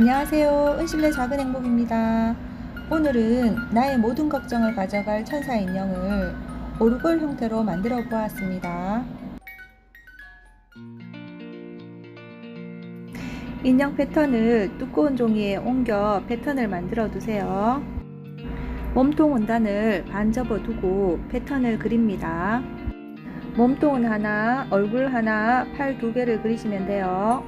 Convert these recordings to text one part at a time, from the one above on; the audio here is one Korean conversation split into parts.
안녕하세요. 은실내 작은 행복입니다. 오늘은 나의 모든 걱정을 가져갈 천사 인형을 오르골 형태로 만들어 보았습니다. 인형 패턴을 두꺼운 종이에 옮겨 패턴을 만들어 두세요. 몸통 원단을 반 접어 두고 패턴을 그립니다. 몸통은 하나, 얼굴 하나, 팔 두 개를 그리시면 돼요.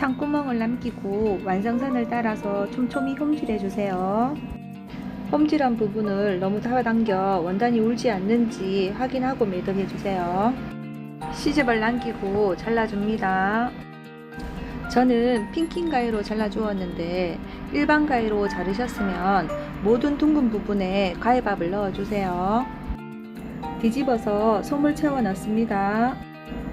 창구멍을 남기고 완성선을 따라서 촘촘히 홈질해 주세요. 홈질한 부분을 너무 잡아당겨 원단이 울지 않는지 확인하고 매듭해 주세요. 시접을 남기고 잘라줍니다. 저는 핑킹 가위로 잘라주었는데 일반 가위로 자르셨으면 모든 둥근 부분에 가위밥을 넣어주세요. 뒤집어서 솜을 채워 넣습니다.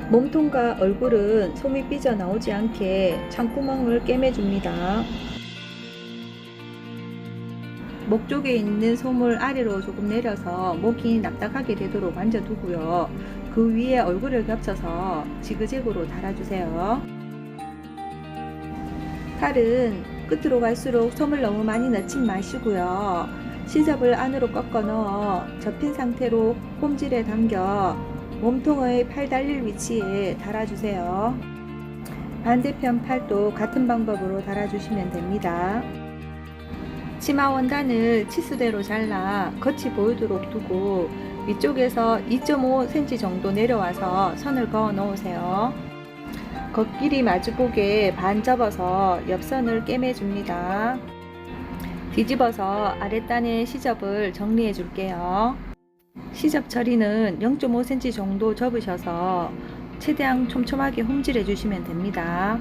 몸통과 얼굴은 솜이 삐져나오지 않게 창구멍을 꿰매줍니다. 목 쪽에 있는 솜을 아래로 조금 내려서 목이 납작하게 되도록 만져두고요. 그 위에 얼굴을 겹쳐서 지그재그로 달아주세요. 칼은 끝으로 갈수록 솜을 너무 많이 넣지 마시고요. 시접을 안으로 꺾어 넣어 접힌 상태로 홈질에 담겨 몸통의 팔 달릴 위치에 달아주세요. 반대편 팔도 같은 방법으로 달아주시면 됩니다. 치마 원단을 치수대로 잘라 겉이 보이도록 두고 위쪽에서 2.5cm 정도 내려와서 선을 그어 놓으세요. 겉길이 마주보게 반 접어서 옆선을 꿰매 줍니다. 뒤집어서 아랫단의 시접을 정리해 줄게요. 시접 처리는 0.5cm 정도 접으셔서 최대한 촘촘하게 홈질해 주시면 됩니다.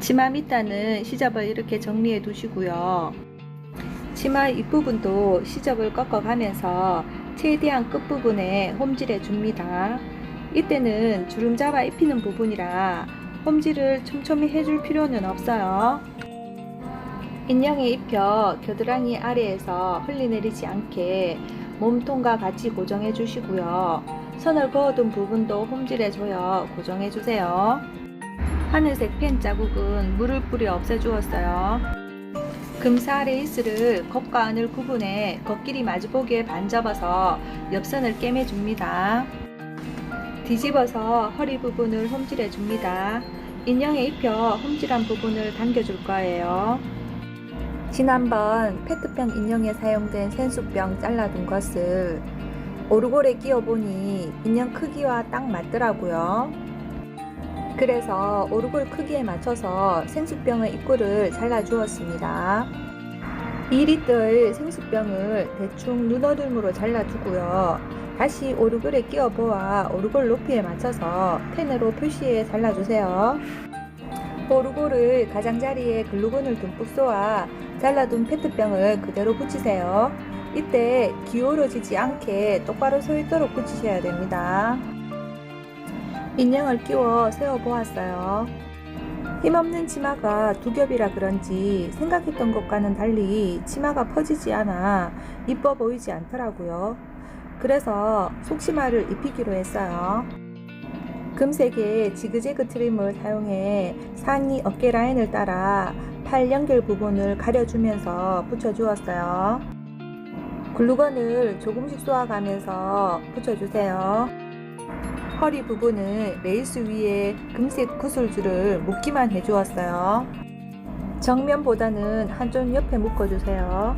치마 밑단은 시접을 이렇게 정리해 두시고요. 치마 윗부분도 시접을 꺾어 가면서 최대한 끝부분에 홈질해 줍니다. 이때는 주름 잡아 입히는 부분이라 홈질을 촘촘히 해줄 필요는 없어요. 인형에 입혀 겨드랑이 아래에서 흘리내리지 않게 몸통과 같이 고정해 주시고요. 선을 그어둔 부분도 홈질해줘요. 고정해 주세요. 하늘색 펜 자국은 물을 뿌려 없애주었어요. 금사 레이스를 겉과 안을 구분해 겉길이 마주보기에 반 접어서 옆선을 꿰매줍니다. 뒤집어서 허리 부분을 홈질해 줍니다. 인형에 입혀 홈질한 부분을 당겨줄 거예요. 지난번 페트병 인형에 사용된 생수병 잘라둔 것을 오르골에 끼워보니 인형 크기와 딱 맞더라고요. 그래서 오르골 크기에 맞춰서 생수병의 입구를 잘라주었습니다. 2리터의 생수병을 대충 눈어둠으로 잘라두고요. 다시 오르골에 끼워보아 오르골 높이에 맞춰서 펜으로 표시해 잘라주세요. 오르골을 가장자리에 글루건을 듬뿍 쏘아 잘라둔 페트병을 그대로 붙이세요. 이때 기울어지지 않게 똑바로 서 있도록 붙이셔야 됩니다. 인형을 끼워 세워 보았어요. 힘없는 치마가 두 겹이라 그런지 생각했던 것과는 달리 치마가 퍼지지 않아 이뻐 보이지 않더라고요. 그래서 속치마를 입히기로 했어요. 금색의 지그재그 트림을 사용해 상의 어깨 라인을 따라 팔 연결 부분을 가려주면서 붙여주었어요. 글루건을 조금씩 쏘아가면서 붙여주세요. 허리 부분은 레이스 위에 금색 구슬줄을 묶기만 해주었어요. 정면보다는 한쪽 옆에 묶어주세요.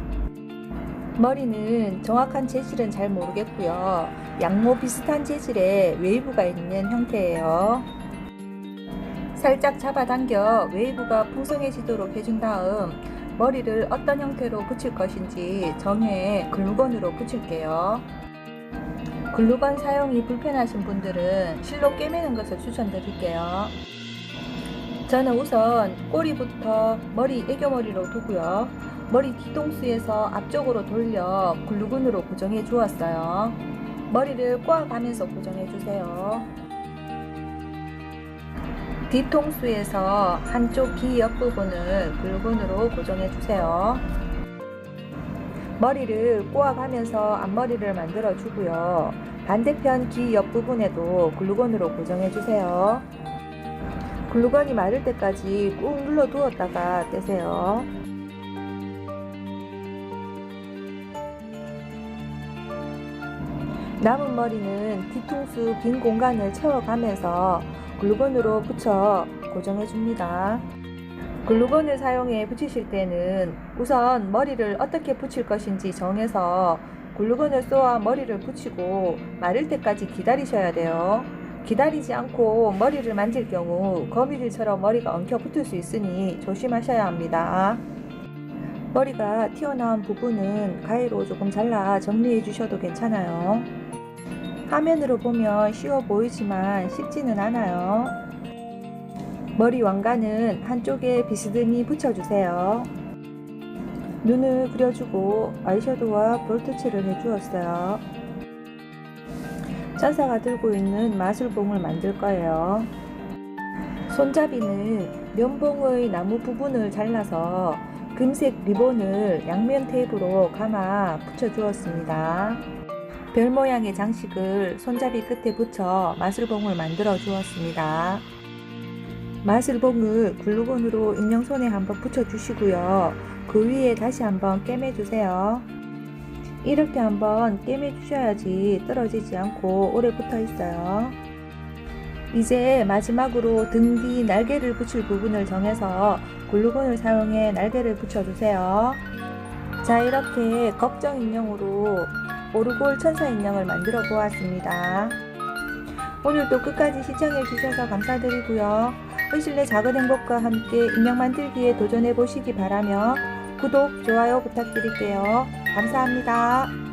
머리는 정확한 재질은 잘 모르겠고요. 양모 비슷한 재질의 웨이브가 있는 형태예요. 살짝 잡아당겨 웨이브가 풍성해지도록 해준 다음 머리를 어떤 형태로 붙일 것인지 정해 글루건으로 붙일게요. 글루건 사용이 불편하신 분들은 실로 꿰매는 것을 추천드릴게요. 저는 우선 꼬리부터 머리 애교머리로 두고요. 머리 뒤통수에서 앞쪽으로 돌려 글루건으로 고정해 주었어요. 머리를 꼬아가면서 고정해 주세요. 뒤통수에서 한쪽 귀 옆부분을 글루건으로 고정해 주세요. 머리를 꼬아가면서 앞머리를 만들어 주고요. 반대편 귀 옆부분에도 글루건으로 고정해 주세요. 글루건이 마를 때까지 꾹 눌러 두었다가 떼세요. 남은 머리는 뒤통수 빈 공간을 채워가면서 글루건으로 붙여 고정해 줍니다. 글루건을 사용해 붙이실 때는 우선 머리를 어떻게 붙일 것인지 정해서 글루건을 쏘아 머리를 붙이고 마를 때까지 기다리셔야 돼요. 기다리지 않고 머리를 만질 경우 거미줄처럼 머리가 엉켜 붙을 수 있으니 조심하셔야 합니다. 머리가 튀어나온 부분은 가위로 조금 잘라 정리해 주셔도 괜찮아요. 화면으로 보면 쉬워 보이지만 쉽지는 않아요. 머리 왕관은 한쪽에 비스듬히 붙여주세요. 눈을 그려주고 아이섀도우와 볼터치를 해주었어요. 천사가 들고 있는 마술봉을 만들 거예요. 손잡이는 면봉의 나무 부분을 잘라서 금색 리본을 양면 테이프로 감아 붙여주었습니다. 별 모양의 장식을 손잡이 끝에 붙여 마술봉을 만들어 주었습니다. 마술봉을 글루건으로 인형손에 한번 붙여 주시고요. 그 위에 다시 한번 꿰매 주세요. 이렇게 한번 꿰매 주셔야지 떨어지지 않고 오래 붙어 있어요. 이제 마지막으로 등 뒤 날개를 붙일 부분을 정해서 글루건을 사용해 날개를 붙여주세요. 자, 이렇게 걱정 인형으로 오르골 천사 인형을 만들어 보았습니다. 오늘도 끝까지 시청해 주셔서 감사드리고요. 의실내 작은 행복과 함께 인형 만들기에 도전해 보시기 바라며 구독, 좋아요 부탁드릴게요. 감사합니다.